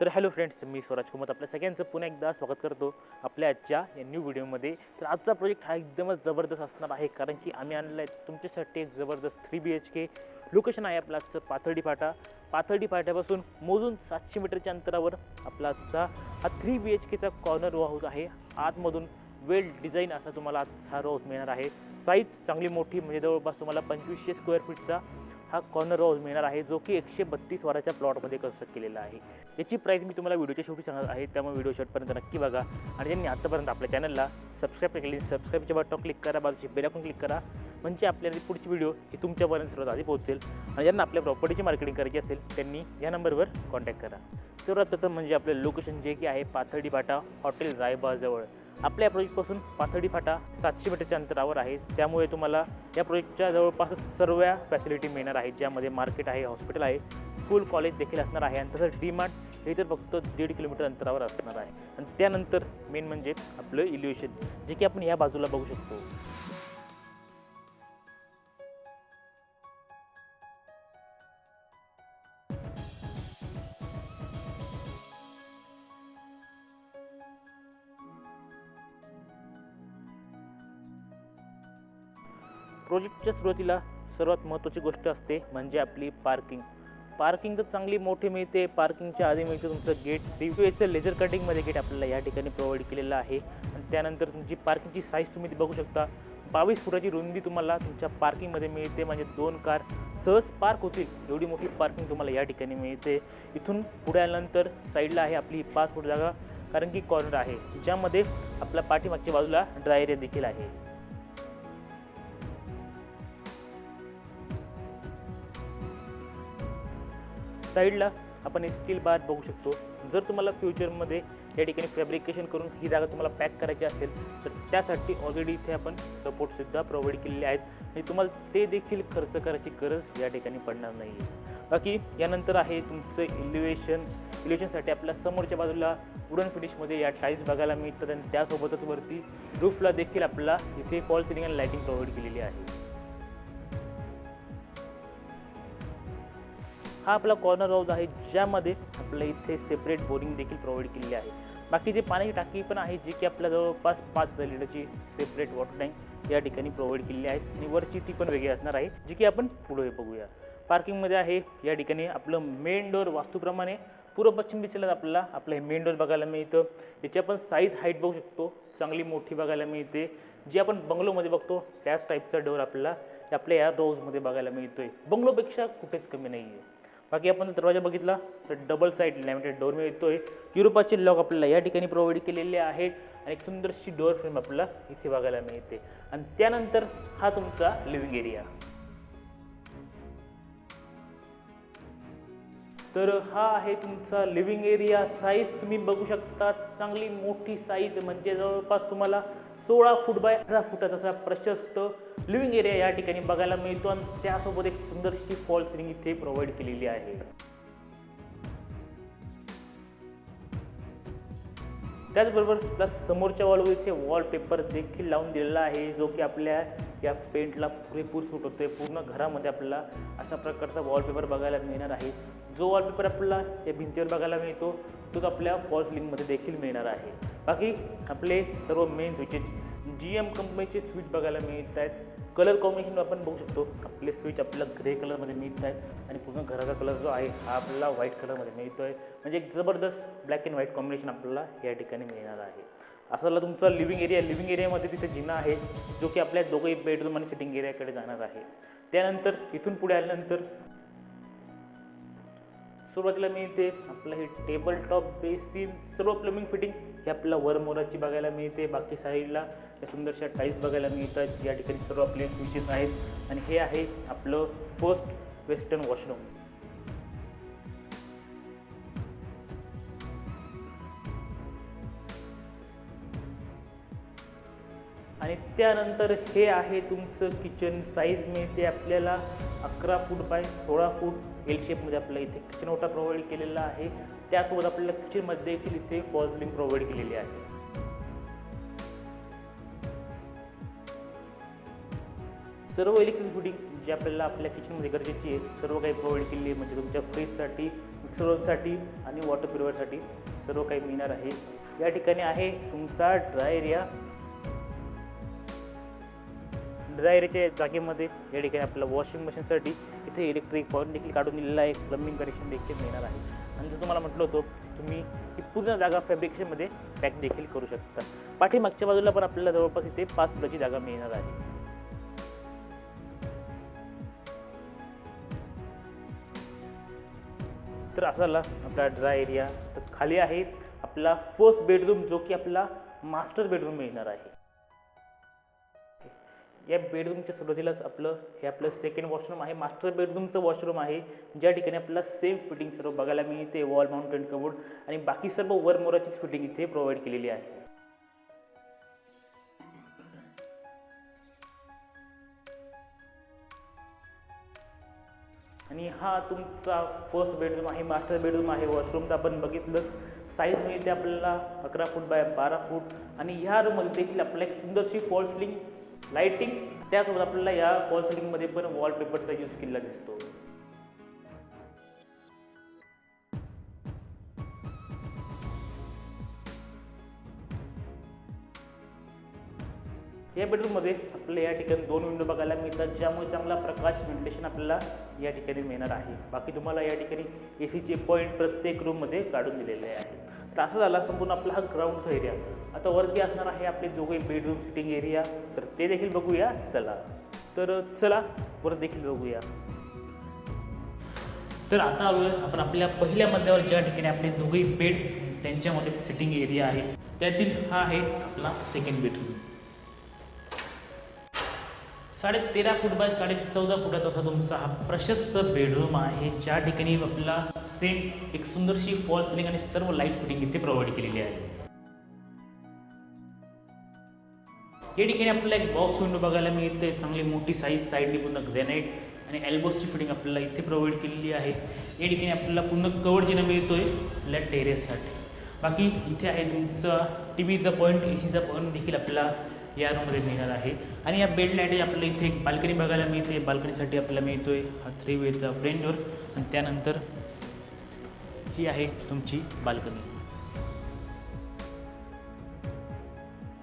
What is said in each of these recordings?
तर hello friends मी स्वराज कुमत आपल्या सगळ्यांचं पुन्हा एकदा स्वागत करतो आपल्या आजच्या या न्यू व्हिडिओमध्ये तर आजचा प्रोजेक्ट हा एकदमच जबरदस्त असणार आहे कारण की आम्ही आणलं आहे तुमच्यासाठी एक जबरदस्त three B H K location आहे आपला आजचं पाथर्डी फाटा. पाथर्डी फाट्यापासून मोजून सातशे मीटरच्या अंतरावर आपला आजचा हा थ्री बी एच केचा कॉर्नर हाऊस आहे. आतमधून वेल डिझाईन असा तुम्हाला आज हा हाऊस मिळणार आहे. साईज चांगली मोठी म्हणजे जवळपास तुम्हाला पंचवीसशे स्क्वेअर फीटचा हा कॉर्नर हाऊस मिळणार आहे जो की एकशे बत्तीस वाराच्या प्लॉटमध्ये कन्स्ट्रक्ट केलेला आहे. याची प्राईस मी तुम्हाला व्हिडिओच्या शेवटी सांगणार आहे त्यामुळे व्हिडिओ शेवटपर्यंत नक्की बघा. आणि ज्यांनी आतापर्यंत आपल्या चॅनलला सबस्क्राईब केली सबस्क्राईबच्या बटन क्लिक करा बाजूची बेलाकून क्लिक करा. म्हणजे आपल्याला पुढची व्हिडिओ ही तुमच्यापर्यंत सर्वात आधी पोहोचेल. आणि ज्यांना आपल्या प्रॉपर्टीची मार्केटिंग करायची असेल त्यांनी या नंबरवर कॉन्टॅक्ट करा. सर्वात प्रथम म्हणजे आपलं लोकेशन जे की आहे पाथर्डी फाटा हॉटेल रायबाजवळ. आपल्या प्रोजेक्टपासून पाथडी फाटा सातशे मीटरच्या अंतरावर आहे. त्यामुळे तुम्हाला या प्रोजेक्टच्या जवळपास सर्व फॅसिलिटी मिळणार आहेत ज्यामध्ये मार्केट आहे हॉस्पिटल आहे स्कूल कॉलेज देखील असणार आहे. आणि तसंच डीमार्ट हे तर फक्त दीड किलोमीटर अंतरावर असणार आहे. आणि त्यानंतर मेन म्हणजे आपलं इल्युएशन जे की आपण या बाजूला बघू शकतो. प्रोजेक्टच्या सुरुवातीला सर्वात महत्त्वाची गोष्ट असते म्हणजे आपली पार्किंग. पार्किंग तर चांगली मोठी मिळते. पार्किंगच्या आधी मिळते तुमचं गेट. सी लेझर कटिंगमध्ये गेट आपल्याला या ठिकाणी प्रोव्हाइड केलेलं आहे. आणि त्यानंतर तुमची पार्किंगची साईज तुम्ही ती बघू शकता. बावीस फुटाची रुंदी तुम्हाला तुमच्या पार्किंगमध्ये मिळते. म्हणजे दोन कार सहज पार्क होतील. एवढी मोठी पार्किंग तुम्हाला या ठिकाणी मिळते. इथून पुढे आल्यानंतर साईडला आहे आपली पाच फूट जागा. कारण की कॉर्नर आहे. ज्यामध्ये आपल्या पाठीमागच्या बाजूला ड्राय एरिया देखील आहे. साईडला आपण स्टील बार बघू शकतो. जर तुम्हाला फ्युचरमध्ये या ठिकाणी फॅब्रिकेशन करून ही जागा तुम्हाला पॅक करायची असेल तर त्यासाठी ऑलरेडी इथे आपण सपोर्टसुद्धा प्रोव्हाइड केलेले आहेत. म्हणजे तुम्हाला ते देखील खर्च करायची गरज या ठिकाणी पडणार नाही आहे बाकी यानंतर आहे तुमचं इलिव्हेशन इलिव्हेशनसाठी आपल्या समोरच्या बाजूला वुडन फिनिशमध्ये या टाईल्स बघायला मिळतात आणि त्यासोबतच वरती रूफला देखील आपला इथे फॉल सिलिंग आणि लाईटिंग प्रोव्हाइड केलेली आहे. हा आपला कॉर्नर हाऊस आहे ज्यामध्ये आपल्या इथे सेपरेट बोरिंग देखील प्रोव्हाइड केलेली आहे. बाकी जे पाण्याची टाकी पण आहे जी की आपल्या जवळपास पाच हजार लिटरची सेपरेट वॉटर टँक या ठिकाणी प्रोव्हाइड केलेली आहे. आणि वरची ती पण वेगळी असणार आहे जी की आपण पुढे बघूया. पार्किंगमध्ये आहे या ठिकाणी आपलं मेन डोअर वास्तूप्रमाणे पूर्व पश्चिम दिशेला आपल्याला आपलं हे मेन डोअर बघायला मिळतं. याची आपण साईज हाईट बघू शकतो. चांगली मोठी बघायला मिळते. जी आपण बंगलोमध्ये बघतो त्याच टाईपचा डोअर आपल्याला आपल्या या रोजमध्ये बघायला मिळतोय. बंगलोपेक्षा कुठेच कमी नाही आहे बाकी आपण जर दरवाजा बघितला तर डबल साईड लॅमिटेड डोअर आहे युरोपाचे लॉक आपल्याला या ठिकाणी प्रोव्हाइड केलेले आहेत. आणि एक सुंदरशी डोअर फ्रेम आपल्याला इथे बघायला मिळते. आणि त्यानंतर हा तुमचा लिव्हिंग एरिया तर हा आहे तुमचा लिव्हिंग एरिया साईज तुम्ही बघू शकता चांगली मोठी साईज म्हणजे जवळपास तुम्हाला सोळा फूट बाय अठरा फुटाचा असा प्रशस्त लिव्हिंग एरिया या ठिकाणी बघायला मिळतो आणि त्यासोबत एक सुंदरशी फॉल सिलिंग इथे प्रोव्हाइड केलेली आहे. त्याचबरोबर त्या समोरच्या वॉलवर इथे वॉलपेपर देखील लावून दिलेला आहे जो की आपल्या या पेंटला पुरेपूर सूट होतोय. पूर्ण घरामध्ये आपल्याला अशा प्रकारचा वॉलपेपर बघायला मिळणार आहे. जो वॉलपेपर आपल्याला या भिंतीवर बघायला मिळतो तोच आपल्या फॉल लिंकमध्ये देखील मिळणार आहे. बाकी आपले सर्व मेन स्विचेस जी एम कंपनीचे स्विच बघायला मिळत आहेत. कलर कॉम्बिनेशन आपण बघू शकतो. आपले स्विच आपल्याला ग्रे कलरमध्ये मिळत आहेत. आणि पूर्ण घराचा कलर जो आहे हा आपल्याला व्हाईट कलरमध्ये मिळतो आहे म्हणजे एक जबरदस्त ब्लॅक अँड व्हाईट कॉम्बिनेशन आपल्याला या ठिकाणी मिळणार आहे. असं झालं तुमचा लिव्हिंग एरिया लिव्हिंग एरियामध्ये तिथे जिना आहे जो की आपल्या दोघंही बेडरूम आणि सिटिंग एरियाकडे जाणार आहे. त्यानंतर इथून पुढे आल्यानंतर सुरुवातीला मिळते आपलं हे टेबल टॉप बेसिन सर्व प्लमिंग फिटिंग हे आपल्याला वर मोराची बघायला मिळते. बाकी साईडला या सुंदरशा टाईल्स बघायला मिळतात. या ठिकाणी सर्व आपले स्विचेस आहेत. आणि हे आहे आपलं फर्स्ट वेस्टर्न वॉशरूम आणि त्यानंतर हे आहे तुमचं किचन साईज मिळते आपल्याला. अकरा फूट बाय सोळा फूट एल शेपमध्ये आपल्याला इथे किचन ओटा प्रोव्हाइड केलेला आहे. त्यासोबत आपल्याला किचनमध्ये देखील इथे फॉल प्रोव्हाइड केलेली आहे. सर्व इलेक्ट्रिक फिटिंग जी आपल्याला आपल्या किचनमध्ये गरजेची आहे सर्व काही प्रोव्हाइड केलेली आहे. म्हणजे तुमच्या फ्रीजसाठी मिक्सरसाठी आणि वॉटर प्युरिफायरसाठी सर्व काही मिळणार आहे. या ठिकाणी आहे तुमचा ड्राय एरिया ड्राय एरियाच्या जागेमध्ये या ठिकाणी आपल्याला वॉशिंग मशीनसाठी इथे इलेक्ट्रिक पॉईंट देखील काढून दिलेला आहे. प्लम्बिंग कनेक्शन देखील मिळणार आहे. आणि जर तुम्हाला म्हटलं होतं तुम्ही ही पूर्ण जागा फॅब्रिकेशनमध्ये पॅक देखील करू शकता. पाठीमागच्या बाजूला पण आपल्याला जवळपास इथे पाच फुटाची जागा मिळणार आहे. तर असा झाला आपला ड्राय एरिया तर खाली आहे आपला फर्स्ट बेडरूम जो की आपला मास्टर बेडरूम मिळणार आहे. या बेडरूमच्या सुरुवातीलाच आपलं हे आपलं सेकंड वॉशरूम आहे. मास्टर बेडरूमचं वॉशरूम आहे. ज्या ठिकाणी आपल्याला सेम फिटिंग सर्व बघायला मिळते. वॉल माउंटेन कबोर्ड आणि बाकी सर्व वर मोराचीच फिटिंग इथे प्रोव्हाइड केलेली आहे. आणि हा तुमचा फर्स्ट बेडरूम आहे. मास्टर बेडरूम आहे. वॉशरूम तर आपण बघितलं. साईज मिळते आपल्याला अकरा फूट बाय बारा फूट आणि ह्या रूममध्ये देखील आपल्याला एक सुंदरशी फॉल सिलिंग लाईटिंग त्यासोबत आपल्याला या फॉल सेटिंगमध्ये पण वॉलपेपरचा यूज केलेला दिसतो. या बेडरूममध्ये आपल्याला या ठिकाणी दोन विंडो बघायला मिळतात ज्यामुळे चांगला प्रकाश व्हेंटिलेशन आपल्याला या ठिकाणी मिळणार आहे. बाकी तुम्हाला या ठिकाणी ए सीचे पॉईंट प्रत्येक रूममध्ये काढून दिलेले आहे तर असं झाला संपूर्ण आपला हा ग्राउंडचा एरिया आता वरती असणार आहे आपले दोघे बेडरूम सिटिंग एरिया तर ते देखील बघूया. चला. तर चला. वर देखील बघूया. तर आता आलो आपण आपल्या पहिल्या मध्यावर ज्या ठिकाणी आपले दोघे बेड त्यांच्यामध्ये सिटिंग एरिया आहे. त्यातील हा आहे आपला सेकंड बेडरूम साडे तेरा फूट बाय साडे चौदा फुटाचा असा तुमचा हा प्रशस्त बेडरूम आहे. ज्या ठिकाणी आपला सेम एक सुंदरशी फॉल सिलिंग आणि सर्व लाइट फिटिंग इथे प्रोव्हाइड केलेली आहे. या ठिकाणी आपल्याला एक बॉक्स विंडो बघायला मिळते चांगली मोठी साईज साईडने पूर्ण ग्रॅनाईट आणि एल्बोसची फिटिंग आपल्याला इथे प्रोव्हाइड केलेली आहे. या ठिकाणी आपल्याला पूर्ण कवर जिना मिळतोय आपल्या टेरेससाठी बाकी इथे आहे तुमचा टी व्हीचा पॉईंट ए सीचा पॉईंट देखील आपल्याला या रूममध्ये मिळणार आहे. आणि या बेड लाइट आपल्याला इथे एक बाल्कनी बघायला मिळते. बाल्कनीसाठी आपल्याला मिळतोय हा थ्री वेचा फ्रेंड डोर आणि त्यानंतर ही आहे तुमची बाल्कनी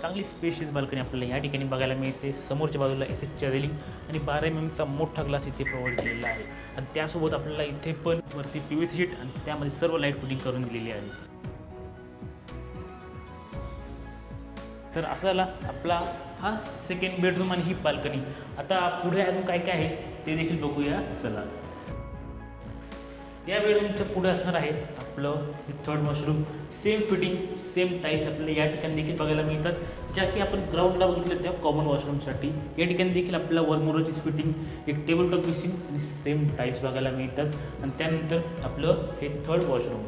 चांगली स्पेशियस बाल्कनी आपल्याला या ठिकाणी बघायला मिळते. समोरच्या बाजूला एस एसच्या रेलिंग आणि बारा एम एमचा मोठा ग्लास इथे प्रोव्हाइड केलेला आहे. आणि त्यासोबत आपल्याला इथे पण वरती पी व्ही शीट आणि त्यामध्ये सर्व लाइट फिटिंग करून दिलेली आहे. तर असा झाला आपला हा सेकंड बेडरूम आणि ही बाल्कनी आता पुढे अजून काय काय आहे ते देखील बघूया. चला. या बेडरूमच्या पुढे असणार आहे आपलं हे third washroom same fitting same tiles आपल्याला या ठिकाणी देखील बघायला मिळतात. ज्या की आपण ग्राउंडला बघितलं त्या कॉमन वॉशरूमसाठी या ठिकाणी देखील आपल्याला वरमोराची फिटिंग एक टेबल टॉप बेसिन आणि सेम टाईल्स बघायला मिळतात. आणि त्यानंतर आपलं हे थर्ड वॉशरूम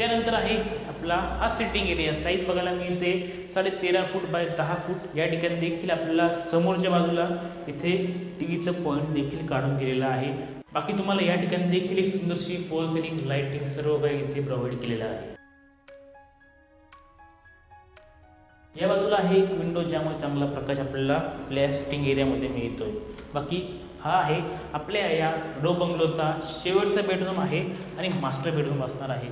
त्यानंतर आहे आपला हा सिटिंग एरिया साईज बघायला मिळते. साडे तेरा फूट बाय दहा फूट या ठिकाणी देखील आपल्याला समोरच्या बाजूला इथे टी व्हीचं पॉईंट देखील काढून दिलेला आहे. बाकी तुम्हाला या ठिकाणी देखील एक सुंदरशी पोल सिलिंग लाईटिंग सर्व काही इथे प्रोव्हाइड केलेलं आहे. या बाजूला आहे एक विंडो ज्यामुळे चांगला प्रकाश आपल्याला आपल्या सिटिंग एरियामध्ये मिळतोय. बाकी हा आहे आपल्या या रो बंगलोचा शेवटचा बेडरूम आहे आणि मास्टर बेडरूम असणार आहे.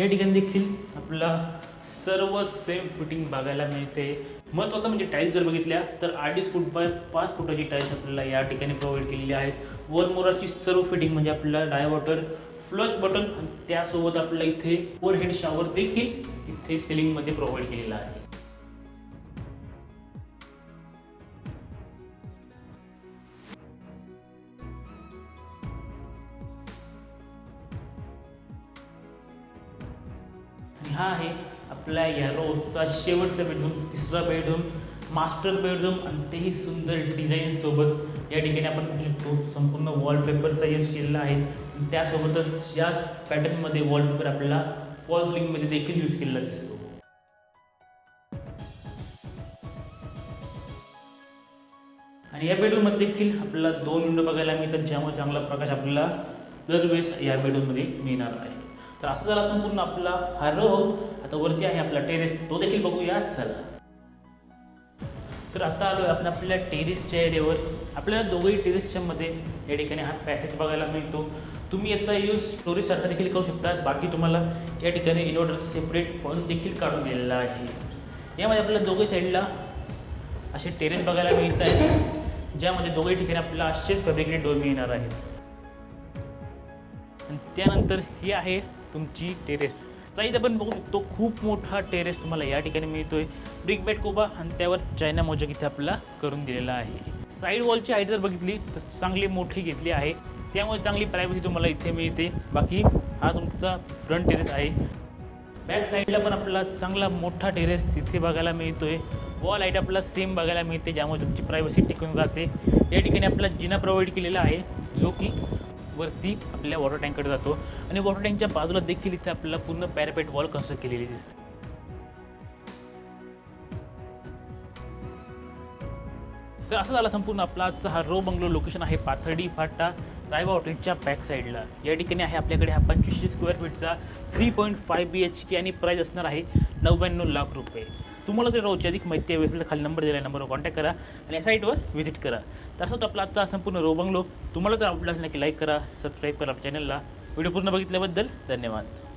या ठिकाणी देखील आपल्याला सर्व सेम फिटिंग बघायला मिळते. महत्त्वाचं म्हणजे टाईल्स जर बघितल्या तर अडीच फूट बाय पाच फुटाची टाईल्स आपल्याला या ठिकाणी प्रोव्हाइड केलेली आहेत. वर मोराची सर्व फिटिंग म्हणजे आपल्याला डायवॉटर फ्लश बटन त्यासोबत आपल्याला इथे ओव्हर हेड शॉवर देखील इथे सिलिंगमध्ये प्रोव्हाइड केलेला आहे. हा आहे आपल्या या रोजचा शेवटचा बेडरूम तिसरा बेडरूम मास्टर बेडरूम आणि तेही सुंदर डिझाईनसोबत या ठिकाणी आपण बघू शकतो. संपूर्ण वॉलपेपरचा यूज केलेला आहे. त्यासोबतच याच पॅटर्नमध्ये वॉलपेपर आपल्याला फॉल लिंकमध्ये देखील यूज केलेला दिसतो. आणि या बेडरूममध्ये देखील आपल्याला दोन विंडो बघायला मिळतात ज्यामुळे चांगला प्रकाश आपल्याला दरवेळेस या बेडरूममध्ये मिळणार आहे. तर असं झाला संपूर्ण आपला हा रो आता वरती आहे आपला टेरेस तो देखील बघूया. चला. तर आता आलो आपण आपल्या टेरेसच्या एरियावर. आपल्याला दोघंही टेरिसच्या मध्ये या ठिकाणी हा पॅसेज बघायला मिळतो. तुम्ही याचा यूज स्टोरेजसारखा देखील करू शकता. बाकी तुम्हाला या ठिकाणी इन्व्हर्टरचं सेपरेट पॉईंट देखील काढून दिलेला आहे. यामध्ये आपल्याला दोघे साईडला असे टेरेस बघायला मिळत आहेत ज्यामध्ये दोघे ठिकाणी आपल्याला असेच फॅब्रिकेटेड डोर मिळणार आहेत. त्यानंतर हे आहे तुमची टेरेस. इथं आपण बघू शकतो खूप मोठा टेरेस तुम्हाला या ठिकाणी मिळतोय. ब्रिक बेट कोबा आणि त्यावर चायना मोजक इथे आपला करून दिलेला आहे. साईड वॉलची हाईट जर बघितली तर चांगली मोठी घेतली आहे. त्यामुळे चांगली प्रायव्हसी तुम्हाला इथे मिळते. बाकी हा तुमचा फ्रंट टेरेस आहे. बॅक साईडला पण आपला चांगला मोठा टेरेस इथे बघायला मिळतोय. वॉल हाईट आपला सेम बघायला मिळते ज्यामुळे तुमची प्रायव्हसी टिकून राहते या ठिकाणी आपला जिना प्रोव्हाइड केलेला आहे जो की वरती आपल्या वॉटर टँककडे जातो आणि वॉटर टँकच्या बाजूला देखील इथे आपल्याला पूर्ण पॅरापेट वॉल कन्स्ट्रक्ट केलेली दिसते. तर असं झाला संपूर्ण आपला आजचा हा रो बंगलो लोकेशन आहे पाथर्डी फाटा रायबा हॉटेलच्या बॅक साईडला या ठिकाणी आहे आपल्याकडे हा पंचवीसशे square फीटचा three point five B H K आणि प्राईस असणार आहे नव्याण्णव लाख रुपये. तुम्हाला जर रोजची अधिक माहिती हवी असेल तर खाली नंबर दिला नंबरवर कॉन्टॅक्ट करा आणि या साईटवर व्हिजिट करा. तसंच आपला आजचा संपूर्ण रोबंगलो तुम्हाला जर आवडला असेल नक्की लाईक करा सबस्क्राईब करा आपल्या चॅनलला व्हिडिओ पूर्ण बघितल्याबद्दल धन्यवाद.